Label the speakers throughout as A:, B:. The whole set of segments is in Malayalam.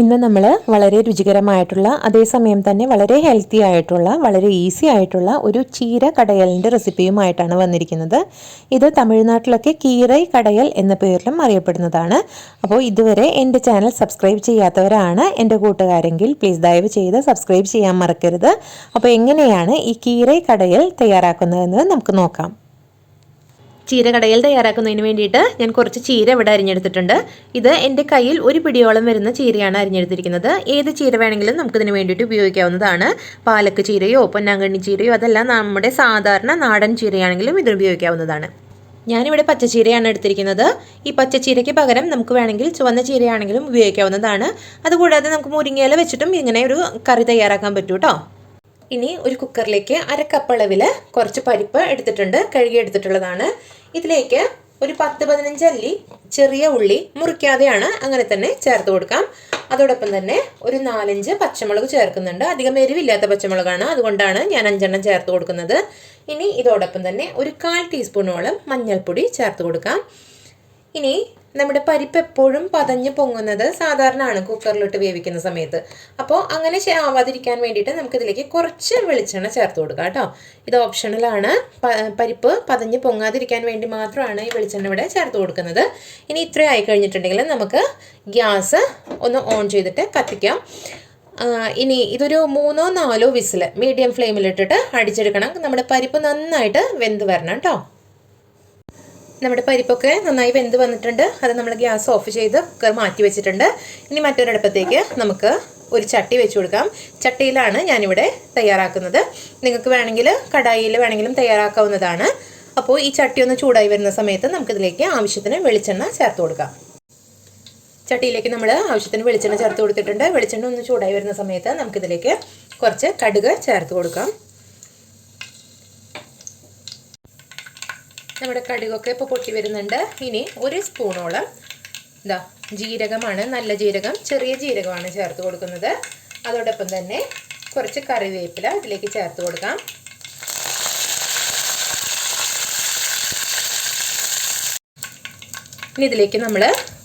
A: ഇന്ന് നമ്മൾ വളരെ രുചികരമായിട്ടുള്ള അതേസമയം തന്നെ വളരെ ഹെൽത്തി ആയിട്ടുള്ള വളരെ ഈസി ആയിട്ടുള്ള ഒരു ചീര കടയലിന്റെ റെസിപ്പിയുമായിട്ടാണ് വന്നിരിക്കുന്നത്. ഇത് തമിഴ്നാട്ടിലൊക്കെ കീറൈ കടയൽ എന്ന പേരിലും അറിയപ്പെടുന്നതാണ്. അപ്പോൾ ഇതുവരെ എന്റെ ചാനൽ സബ്സ്ക്രൈബ് ചെയ്യാത്തവരാണ് എന്റെ കൂട്ടുകാരെങ്കിൽ പ്ലീസ് ദയവ് ചെയ്ത് സബ്സ്ക്രൈബ് ചെയ്യാൻ മറക്കരുത്. അപ്പോൾ എങ്ങനെയാണ് ഈ കീറൈ കടയൽ തയ്യാറാക്കുന്നതെന്ന് നമുക്ക് നോക്കാം. ചീര കടയിൽ തയ്യാറാക്കുന്നതിന് വേണ്ടിയിട്ട് ഞാൻ കുറച്ച് ചീര ഇവിടെ അരിഞ്ഞെടുത്തിട്ടുണ്ട്. ഇത് എന്റെ കയ്യിൽ ഒരു പിടിയോളം വരുന്ന ചീരയാണ് അരിഞ്ഞെടുത്തിരിക്കുന്നത്. ഏത് ചീര വേണമെങ്കിലും നമുക്കിതിന് വേണ്ടിയിട്ട് ഉപയോഗിക്കാവുന്നതാണ്. പാലക്ക് ചീരയോ പൊന്നാങ്കണ്ണി ചീരയോ അതെല്ലാം നമ്മുടെ സാധാരണ നാടൻ ചീരയാണെങ്കിലും ഇതിന് ഉപയോഗിക്കാവുന്നതാണ്. ഞാനിവിടെ പച്ചച്ചീരയാണ് എടുത്തിരിക്കുന്നത്. ഈ പച്ചച്ചീരയ്ക്ക് പകരം നമുക്ക് വേണമെങ്കിൽ ചുവന്ന ചീരയാണെങ്കിലും ഉപയോഗിക്കാവുന്നതാണ്. അതുകൂടാതെ നമുക്ക് മുരിങ്ങയില വെച്ചിട്ടും ഇങ്ങനെ ഒരു കറി തയ്യാറാക്കാൻ പറ്റൂ കേട്ടോ. ഇനി ഒരു കുക്കറിലേക്ക് അര കപ്പ് അളവിൽ കുറച്ച് പരിപ്പ് എടുത്തിട്ടുണ്ട് കഴുകി എടുത്തിട്ടുള്ളതാണ്. ഇതിലേക്ക് ഒരു പത്ത് പതിനഞ്ച് അല്ലി ചെറിയ ഉള്ളി മുറിക്കാതെയാണ് അങ്ങനെ തന്നെ ചേർത്ത് കൊടുക്കാം. അതോടൊപ്പം തന്നെ ഒരു നാലഞ്ച് പച്ചമുളക് ചേർക്കുന്നുണ്ട്. അധികം എരിവില്ലാത്ത പച്ചമുളകാണ്. അതുകൊണ്ടാണ് ഞാൻ അഞ്ചെണ്ണം ചേർത്ത് കൊടുക്കുന്നത്. ഇനി ഇതോടൊപ്പം തന്നെ ഒരു കാൽ ടീസ്പൂണോളം മഞ്ഞൾപ്പൊടി ചേർത്ത് കൊടുക്കാം. ഇനി നമ്മുടെ പരിപ്പ് എപ്പോഴും പതഞ്ഞ് പൊങ്ങുന്നത് സാധാരണമാണ് കുക്കറിലിട്ട് വേവിക്കുന്ന സമയത്ത്. അപ്പോൾ അങ്ങനെ ആവാതിരിക്കാൻ വേണ്ടിയിട്ട് നമുക്കിതിലേക്ക് കുറച്ച് വെളിച്ചെണ്ണ ചേർത്ത് കൊടുക്കാം കേട്ടോ. ഇത് ഓപ്ഷണലാണ് പരിപ്പ് പതഞ്ഞ് പൊങ്ങാതിരിക്കാൻ വേണ്ടി മാത്രമാണ് ഈ വെളിച്ചെണ്ണ ഇവിടെ ചേർത്ത് കൊടുക്കുന്നത്. ഇനി ഇത്രയും ആയി കഴിഞ്ഞിട്ടുണ്ടെങ്കിൽ നമുക്ക് ഗ്യാസ് ഒന്ന് ഓൺ ചെയ്തിട്ട് കത്തിക്കാം. ഇനി ഇതൊരു മൂന്നോ നാലോ വിസിൽ മീഡിയം ഫ്ലെയിമിലിട്ടിട്ട് അടിച്ചെടുക്കണം. നമ്മുടെ പരിപ്പ് നന്നായിട്ട് വെന്ത് വരണം കേട്ടോ. നമ്മുടെ പരിപ്പൊക്കെ നന്നായി വെന്ത് വന്നിട്ടുണ്ട്. അത് നമ്മൾ ഗ്യാസ് ഓഫ് ചെയ്ത് കുക്കർ മാറ്റി വെച്ചിട്ടുണ്ട്. ഇനി മറ്റൊരടുപ്പത്തേക്ക് നമുക്ക് ഒരു ചട്ടി വെച്ച് കൊടുക്കാം. ചട്ടിയിലാണ് ഞാനിവിടെ തയ്യാറാക്കുന്നത്. നിങ്ങൾക്ക് വേണമെങ്കിൽ കടായിയിൽ വേണമെങ്കിലും തയ്യാറാക്കാവുന്നതാണ്. അപ്പോൾ ഈ ചട്ടി ഒന്ന് ചൂടായി വരുന്ന സമയത്ത് നമുക്കിതിലേക്ക് ആവശ്യത്തിന് വെളിച്ചെണ്ണ ചേർത്ത് കൊടുക്കാം. ചട്ടിയിലേക്ക് നമ്മൾ ആവശ്യത്തിന് വെളിച്ചെണ്ണ ചേർത്ത് കൊടുത്തിട്ടുണ്ട്. വെളിച്ചെണ്ണ ഒന്ന് ചൂടായി വരുന്ന സമയത്ത് നമുക്കിതിലേക്ക് കുറച്ച് കടുക് ചേർത്ത് കൊടുക്കാം. നമ്മുടെ കടുകൊക്കെ ഇപ്പോൾ പൊട്ടി വരുന്നുണ്ട്. ഇനി ഒരു സ്പൂണോളം ഇതാ ജീരകമാണ് നല്ല ജീരകം ചെറിയ ജീരകമാണ് ചേർത്ത് കൊടുക്കുന്നത്. അതോടൊപ്പം തന്നെ കുറച്ച് കറിവേപ്പില ഇതിലേക്ക് ചേർത്ത് കൊടുക്കാം. ഇനി ഇതിലേക്ക് നമ്മൾ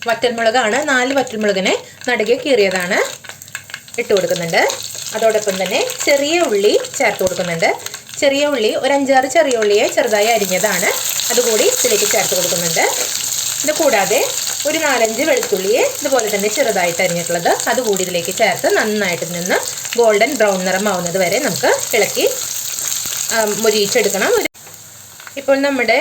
A: വറ്റൽമുളകാണ് നാല് വറ്റൽമുളകിനെ നടുകെ കീറിയതാണ് ഇട്ട് കൊടുക്കുന്നുണ്ട്. അതോടൊപ്പം തന്നെ ചെറിയ ഉള്ളി ചേർത്ത് കൊടുക്കുന്നുണ്ട്. ചെറിയ ഉള്ളി ഒരു അഞ്ചാറ് ചെറിയ ഉള്ളിയെ ചെറുതായി അരിഞ്ഞതാണ്. അതുകൂടി ഇതിലേക്ക് ചേർത്ത് കൊടുക്കുന്നുണ്ട്. ഇത് കൂടാതെ ഒരു നാലഞ്ച് വെളുത്തുള്ളിയെ ഇതുപോലെ തന്നെ ചെറുതായിട്ട് അരിഞ്ഞിട്ടുള്ളത് അതുകൂടി ഇതിലേക്ക് ചേർത്ത് നന്നായിട്ട് നിന്ന് ഗോൾഡൻ ബ്രൗൺ നിറമാവുന്നത് വരെ നമുക്ക് ഇളക്കി മുരിയിച്ചെടുക്കണം. ഇപ്പോൾ നമ്മുടെ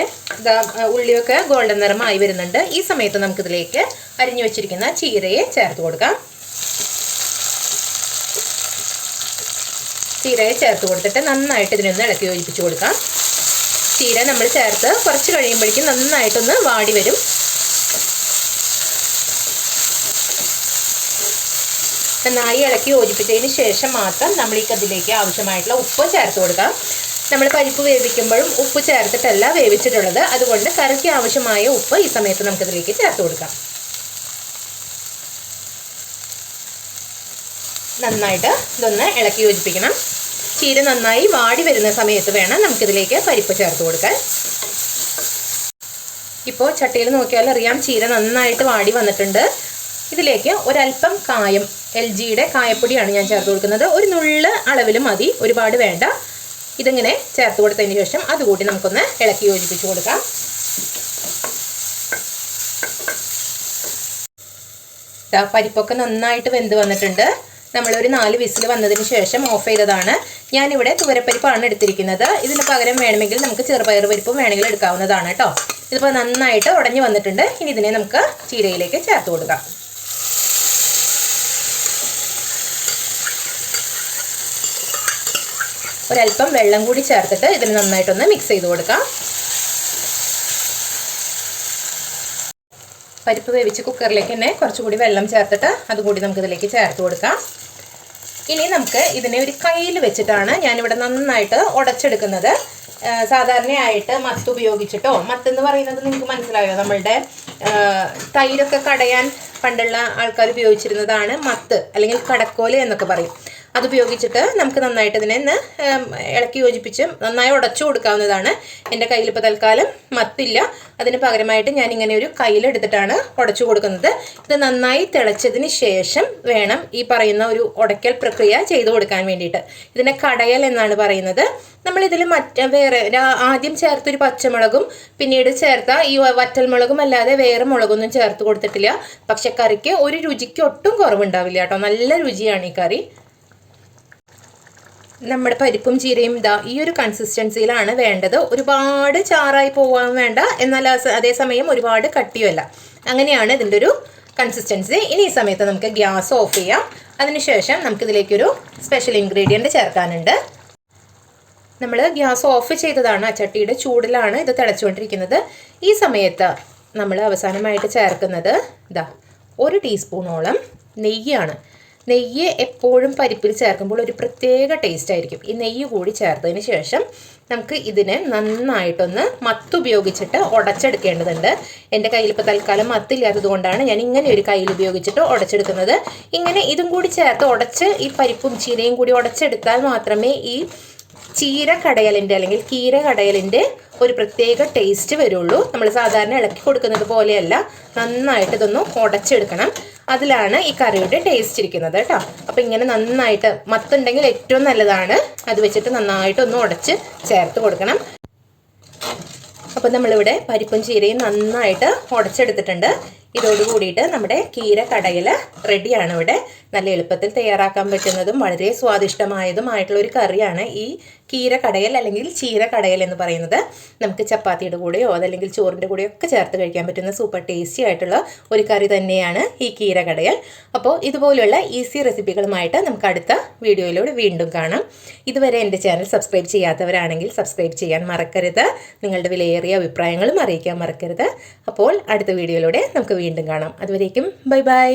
A: ഉള്ളിയൊക്കെ ഗോൾഡൻ നിറമായി വരുന്നുണ്ട്. ഈ സമയത്ത് നമുക്കിതിലേക്ക് അരിഞ്ഞു വെച്ചിരിക്കുന്ന ചീരയെ ചേർത്ത് കൊടുക്കാം. ചീരയെ ചേർത്ത് കൊടുത്തിട്ട് നന്നായിട്ട് ഇതിനൊന്ന് ഇളക്കി യോജിപ്പിച്ച് കൊടുക്കാം. ചീര നമ്മൾ ചേർത്ത് കുറച്ച് കഴിയുമ്പോഴേക്കും നന്നായിട്ടൊന്ന് വാടി വരും. നന്നായി ഇളക്കി യോജിപ്പിച്ചതിന് ശേഷം മാത്രം നമ്മൾ ഈ കതിലേക്ക് ആവശ്യമായിട്ടുള്ള ഉപ്പ് ചേർത്ത് കൊടുക്കാം. നമ്മൾ പരിപ്പ് വേവിക്കുമ്പോഴും ഉപ്പ് ചേർത്തിട്ടല്ല വേവിച്ചിട്ടുള്ളത്. അതുകൊണ്ട് കറിക്ക് ആവശ്യമായ ഉപ്പ് ഈ സമയത്ത് നമുക്കിതിലേക്ക് ചേർത്ത് കൊടുക്കാം. നന്നായിട്ട് ഇതൊന്ന് ഇളക്കി യോജിപ്പിക്കണം. ചീര നന്നായി വാടി വരുന്ന സമയത്ത് വേണം നമുക്കിതിലേക്ക് പരിപ്പ് ചേർത്ത് കൊടുക്കാൻ. ഇപ്പോൾ ചട്ടിയിൽ നോക്കിയാൽ അറിയാം ചീര നന്നായിട്ട് വാടി വന്നിട്ടുണ്ട്. ഇതിലേക്ക് ഒരല്പം കായം എൽ ജിയുടെ കായപ്പൊടിയാണ് ഞാൻ ചേർത്ത് കൊടുക്കുന്നത്. ഒരു നുള്ള അളവിൽ മതി ഒരുപാട് വേണ്ട. ഇതിങ്ങനെ ചേർത്ത് കൊടുത്തതിന് ശേഷം അതുകൂടി നമുക്കൊന്ന് ഇളക്കി യോജിപ്പിച്ച് കൊടുക്കാം. പരിപ്പൊക്കെ നന്നായിട്ട് വെന്ത് വന്നിട്ടുണ്ട്. നമ്മളൊരു നാല് വിസിൽ വന്നതിന് ശേഷം ഓഫ് ചെയ്തതാണ്. ഞാനിവിടെ തുവരപ്പരിപ്പാണ് എടുത്തിരിക്കുന്നത്. ഇതിന് പകരം വേണമെങ്കിൽ നമുക്ക് ചെറുപയർ പരിപ്പും വേണമെങ്കിൽ എടുക്കാവുന്നതാണ് കേട്ടോ. ഇതിപ്പോൾ നന്നായിട്ട് ഉടഞ്ഞു വന്നിട്ടുണ്ട്. ഇനി ഇതിനെ നമുക്ക് ചീരയിലേക്ക് ചേർത്ത് കൊടുക്കാം. ഒരല്പം വെള്ളം കൂടി ചേർത്തിട്ട് ഇതിന് നന്നായിട്ടൊന്ന് മിക്സ് ചെയ്ത് കൊടുക്കാം. പരിപ്പ് വേവിച്ച് കുക്കറിലേക്ക് തന്നെ കുറച്ചുകൂടി വെള്ളം ചേർത്തിട്ട് അതുകൂടി നമുക്ക് ഇതിലേക്ക് ചേർത്ത് കൊടുക്കാം. ഇനി നമുക്ക് ഇതിനെ ഒരു കയ്യിൽ വെച്ചിട്ടാണ് ഞാനിവിടെ നന്നായിട്ട് ഉടച്ചെടുക്കുന്നത്. സാധാരണയായിട്ട് മത്ത് ഉപയോഗിച്ചിട്ടോ? മത്ത് എന്ന് പറയുന്നത് നിങ്ങൾക്ക് മനസ്സിലായോ? നമ്മളുടെ തൈരൊക്കെ കടയാൻ പണ്ടുള്ള ആൾക്കാർ ഉപയോഗിച്ചിരുന്നതാണ് മത്ത് അല്ലെങ്കിൽ കടക്കോൽ എന്നൊക്കെ പറയും. അതുപയോഗിച്ചിട്ട് നമുക്ക് നന്നായിട്ട് ഇതിനെ ഒന്ന് ഇളക്കി യോജിപ്പിച്ച് നന്നായി ഉടച്ചു കൊടുക്കാവുന്നതാണ്. എന്റെ കയ്യിൽ ഇപ്പോൾ തൽക്കാലം മത്തില്ല. അതിന് പകരമായിട്ട് ഞാൻ ഇങ്ങനെ ഒരു കയ്യിലെടുത്തിട്ടാണ് ഉടച്ചു കൊടുക്കുന്നത്. ഇത് നന്നായി തിളച്ചതിന് ശേഷം വേണം ഈ പറയുന്ന ഒരു ഉടയ്ക്കൽ പ്രക്രിയ ചെയ്തു കൊടുക്കാൻ വേണ്ടിയിട്ട്. ഇതിനെ കടയൽ എന്നാണ് പറയുന്നത്. നമ്മളിതിൽ മറ്റ വേറെ ആദ്യം ചേർത്തൊരു പച്ചമുളകും പിന്നീട് ചേർത്ത ഈ വറ്റൽ വറ്റൽമുളകും അല്ലാതെ വേറെ മുളകൊന്നും ചേർത്ത് കൊടുത്തിട്ടില്ല. പക്ഷെ കറിക്ക് ഒരു രുചിക്ക് ഒട്ടും കുറവുണ്ടാവില്ല കേട്ടോ. നല്ല രുചിയാണ് ഈ കറി. നമ്മുടെ പരിപ്പും ചീരയും ഇതാ ഈ ഒരു കൺസിസ്റ്റൻസിയിലാണ് വേണ്ടത്. ഒരുപാട് ചാറായി പോവാൻ വേണ്ട. എന്നാൽ അതേസമയം ഒരുപാട് കട്ടിയുമല്ല. അങ്ങനെയാണ് ഇതിന്റെ ഒരു കൺസിസ്റ്റൻസി ഇനി ഈ സമയത്ത് നമുക്ക് ഗ്യാസ് ഓഫ് ചെയ്യാം. അതിനുശേഷം നമുക്കിതിലേക്കൊരു സ്പെഷ്യൽ ഇൻഗ്രീഡിയന്റ് ചേർക്കാനുണ്ട്. നമ്മൾ ഗ്യാസ് ഓഫ് ചെയ്തതാണ് ആ ചട്ടിയുടെ ചൂടിലാണ് ഇത് തിളച്ചുകൊണ്ടിരിക്കുന്നത്. ഈ സമയത്ത് നമ്മൾ അവസാനമായിട്ട് ചേർക്കുന്നത് ഇതാ ഒരു ടീസ്പൂണോളം നെയ്യാണ്. നെയ്യ് എപ്പോഴും പരിപ്പിൽ ചേർക്കുമ്പോൾ ഒരു പ്രത്യേക ടേസ്റ്റ് ആയിരിക്കും. ഈ നെയ്യ് കൂടി ചേർത്തതിന് ശേഷം നമുക്ക് ഇതിനെ നന്നായിട്ടൊന്ന് മത്ത് ഉപയോഗിച്ചിട്ട് ഉടച്ചെടുക്കേണ്ടതുണ്ട്. എന്റെ കയ്യിൽ ഇപ്പോൾ തൽക്കാലം മത്തില്ലാത്തത് കൊണ്ടാണ് ഞാൻ ഇങ്ങനെ ഒരു കയ്യിൽ ഉപയോഗിച്ചിട്ട് ഉടച്ചെടുക്കുന്നത്. ഇങ്ങനെ ഇതും കൂടി ചേർത്ത് ഉടച്ച് ഈ പരിപ്പും ചീരയും കൂടി ഉടച്ചെടുത്താൽ മാത്രമേ ഈ ചീര കടയലിന്റെ അല്ലെങ്കിൽ കീര കടയലിന്റെ ഒരു പ്രത്യേക ടേസ്റ്റ് വരുള്ളൂ. നമ്മൾ സാധാരണ ഇളക്കി കൊടുക്കുന്നത് പോലെയല്ല. നന്നായിട്ട് ഇതൊന്ന് ഉടച്ചെടുക്കണം. അതിലാണ് ഈ കറിയുടെ ടേസ്റ്റ് ഇരിക്കുന്നത് കേട്ടോ. അപ്പോൾ ഇങ്ങനെ നന്നായിട്ട് മത്തുണ്ടെങ്കിൽ ഏറ്റവും നല്ലതാണ്. അത് വെച്ചിട്ട് നന്നായിട്ട് ഒന്ന് ഉടച്ച് ചേർത്ത് കൊടുക്കണം. അപ്പോൾ നമ്മളിവിടെ പരിപ്പും ചീരയും നന്നായിട്ട് ഉടച്ചെടുത്തിട്ടുണ്ട്. ഇതോട് കൂടിയിട്ട് നമ്മുടെ കീര കടയിൽ റെഡിയാണ് ഇവിടെ. നല്ല എളുപ്പത്തിൽ തയ്യാറാക്കാൻ പറ്റുന്നതും വളരെ സ്വാദിഷ്ടമായതുമായിട്ടുള്ള ഒരു കറിയാണ് ഈ കീര കടയൽ അല്ലെങ്കിൽ ചീര കടയൽ എന്ന് പറയുന്നത്. നമുക്ക് ചപ്പാത്തിയുടെ കൂടെയോ അതല്ലെങ്കിൽ ചോറിന്റെ കൂടെയോ ഒക്കെ ചേർത്ത് കഴിക്കാൻ പറ്റുന്ന സൂപ്പർ ടേസ്റ്റി ആയിട്ടുള്ള ഒരു കറി തന്നെയാണ് ഈ കീര കടയൽ. അപ്പോൾ ഇതുപോലുള്ള ഈസി റെസിപ്പികളുമായിട്ട് നമുക്ക് അടുത്ത വീഡിയോയിലൂടെ വീണ്ടും കാണാം. ഇതുവരെ എന്റെ ചാനൽ സബ്സ്ക്രൈബ് ചെയ്യാത്തവരാണെങ്കിൽ സബ്സ്ക്രൈബ് ചെയ്യാൻ മറക്കരുത്. നിങ്ങളുടെ വിലയേറിയ അഭിപ്രായങ്ങളും അറിയിക്കാൻ മറക്കരുത്. അപ്പോൾ അടുത്ത വീഡിയോയിലൂടെ നമുക്ക് വീണ്ടും കാണാം. അതുവരേക്കും ബൈ ബൈ.